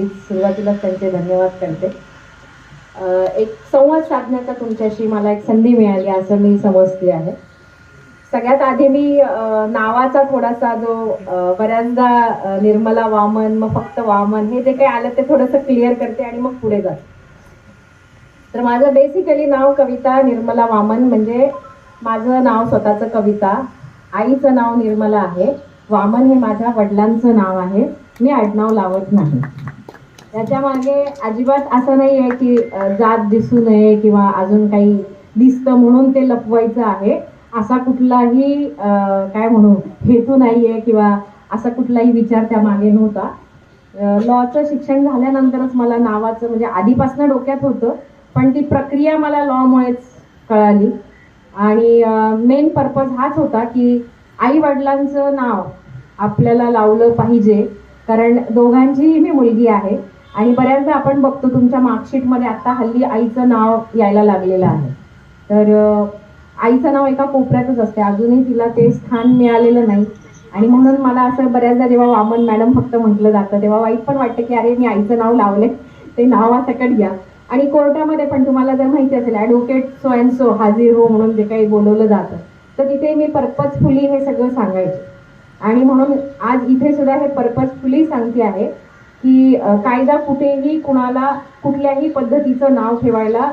सुरुवातीलाच त्यांचे धन्यवाद करते. एक संवाद साधण्याचा तुमच्याशी मला एक संधी मिळाली असं मी समजते आहे. सगळ्यात आधी मी नावाचा थोडासा जो बऱ्याचदा निर्मला वामन मग फक्त वामन हे जे काही आलं ते थोडंसं क्लिअर करते आणि मग पुढे जाते. तर माझं बेसिकली नाव कविता निर्मला वामन म्हणजे माझं नाव स्वतःचं कविता. आईचं नाव निर्मला आहे. वामन हे माझ्या वडिलांचं नाव आहे. मी आडनाव लावत नाही. याच्या मागे अजिबात असं नाही आहे की जात दिसू नये किंवा अजून काही दिसतं म्हणून ते लपवायचं आहे. असा कुठलाही काय म्हणू हेतू नाही आहे किंवा असा कुठलाही विचार त्या मागे नव्हता. लॉचं शिक्षण झाल्यानंतरच मला नावाचं म्हणजे आधीपासनं डोक्यात होतं पण ती प्रक्रिया मला लॉमुळेच कळाली. आणि मेन पर्पज हाच होता की आई वडिलांचं नाव आपल्याला लावलं पाहिजे कारण दोघांचीही मी मुलगी आहे. आणि बऱ्याचदा आपण बघतो तुमच्या मार्कशीटमध्ये आता हल्ली आईचं नाव यायला लागलेलं आहे. तर आईचं नाव एका कोपऱ्यातच असते अजूनही तिला ते स्थान मिळालेलं नाही. आणि म्हणून मला असं बऱ्याचदा जेव्हा वामन मॅडम फक्त म्हटलं जातं तेव्हा वाईट पण वाटतं की अरे मी आईचं नाव लावले ते नावासकट घ्या. आणि कोर्टामध्ये पण तुम्हाला जर माहिती असेल ॲडव्होकेट सो अँड सो हाजीर हो म्हणून जे काही बोलवलं जातं. तर तिथे मी पर्पजफुली हे सगळं सांगायचे. आणि म्हणून आज इथे सुद्धा हे पर्पजफुली सांगते आहे. की कायदा कुठेही कुणाला कुठल्याही पद्धतीचं नाव ठेवायला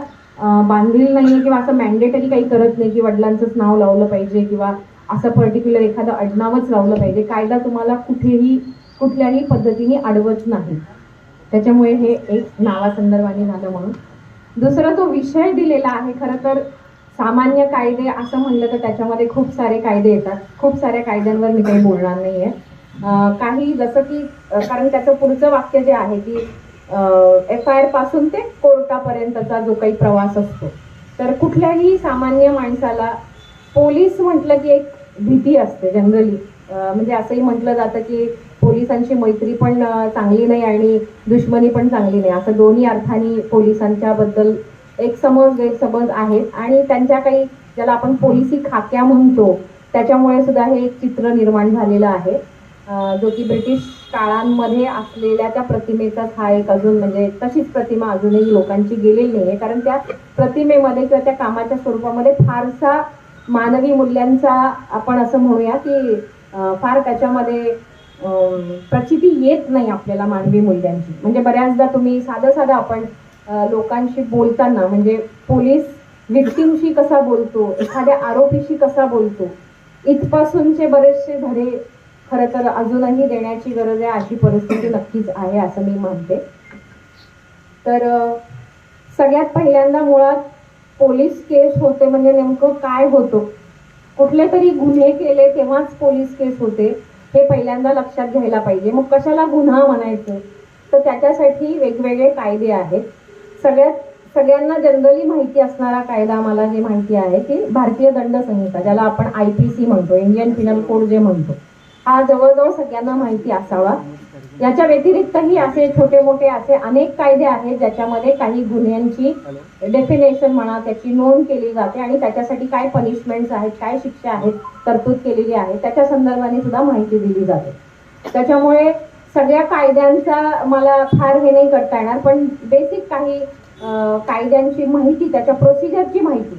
बांधील नाहीये किंवा असं मॅन्डेटरी काही करत नाही की वडिलांचंच नाव लावलं पाहिजे किंवा असं पर्टिक्युलर एखादं अडनावच लावलं पाहिजे. कायदा तुम्हाला कुठेही कुठल्याही पद्धतीने अडवत नाही. त्याच्यामुळे हे एक नावासंदर्भाने झालं म्हणून. दुसरा तो विषय दिलेला आहे खरं तर सामान्य कायदे असं म्हणलं तर त्याच्यामध्ये खूप सारे कायदे येतात. खूप साऱ्या कायद्यांवर मी काही बोलणार नाही आहे काही जसं की कारण त्याचं पुढचं वाक्य जे आहे की एफ आय आरपासून ते कोर्टापर्यंतचा जो काही प्रवास असतो. तर कुठल्याही सामान्य माणसाला पोलीस म्हटलं की एक भीती असते जनरली. म्हणजे असंही म्हटलं जातं की पोलिसांची मैत्री पण चांगली नाही आणि दुश्मनी पण चांगली नाही. असं दोन्ही अर्थाने पोलिसांच्याबद्दल एक समज गैरसमज आहेत आणि त्यांच्या काही ज्याला आपण पोलिसी खाक्या म्हणतो त्याच्यामुळे सुद्धा हे एक चित्र निर्माण झालेलं आहे. जो की ब्रिटिश काळांमध्ये असलेल्या त्या प्रतिमेचाच हा एक अजून म्हणजे तशीच प्रतिमा अजूनही लोकांची गेलेली नाही आहे कारण त्या प्रतिमेमध्ये किंवा त्या कामाच्या स्वरूपामध्ये फारसा मानवी मूल्यांचा आपण असं म्हणूया की फार त्याच्यामध्ये प्रचिती येत नाही आपल्याला मानवी मूल्यांची. म्हणजे बऱ्याचदा तुम्ही साधं साधं आपण लोकांशी बोलताना म्हणजे पोलीस विक्टीमशी कसा बोलतो एखाद्या आरोपीशी कसा बोलतो इथपासूनचे बरेचसे धडे खरं तर अजूनही देण्याची गरज आहे अशी परिस्थिती नक्कीच आहे असं मी म्हणते. तर सगळ्यात पहिल्यांदा मुळात पोलीस केस होते म्हणजे नेमकं काय होतं? कुठले तरी गुन्हे केले तेव्हाच पोलीस केस होते हे पहिल्यांदा लक्षात घ्यायला पाहिजे. मग कशाला गुन्हा म्हणायचं? तर त्याच्यासाठी वेगवेगळे कायदे आहेत. सगळ्यात सगळ्यांना जनरली माहिती असणारा कायदा मला जे माहिती आहे की भारतीय दंड संहिता ज्याला आपण आय पी सी म्हणतो इंडियन पिनल कोड जे म्हणतो. हा जवळजवळ सगळ्यांना माहिती असावा. याच्या व्यतिरिक्तही असे छोटे मोठे असे अनेक कायदे आहेत ज्याच्यामध्ये काही गुन्ह्यांची डेफिनेशन म्हणा त्याची नोंद केली जाते आणि त्याच्यासाठी काय पनिशमेंट्स आहेत काय शिक्षा आहेत तरतूद केलेली आहे त्याच्या संदर्भाने सुद्धा माहिती दिली जाते. त्याच्यामुळे सगळ्या कायद्यांचा मला फार हे नाही करता येणार पण बेसिक काही कायद्यांची माहिती त्याच्या प्रोसिजरची माहिती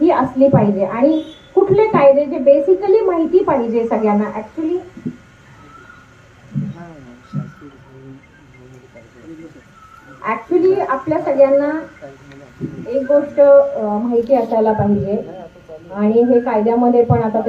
ही असली पाहिजे. आणि कुठले कायदे जे बेसिकली माहिती पाहिजे सगळ्यांना ऍक्च्युली ऍक्च्युली आपल्या सगळ्यांना एक गोष्ट माहिती असायला पाहिजे. आणि हे कायद्यामध्ये पण आता ते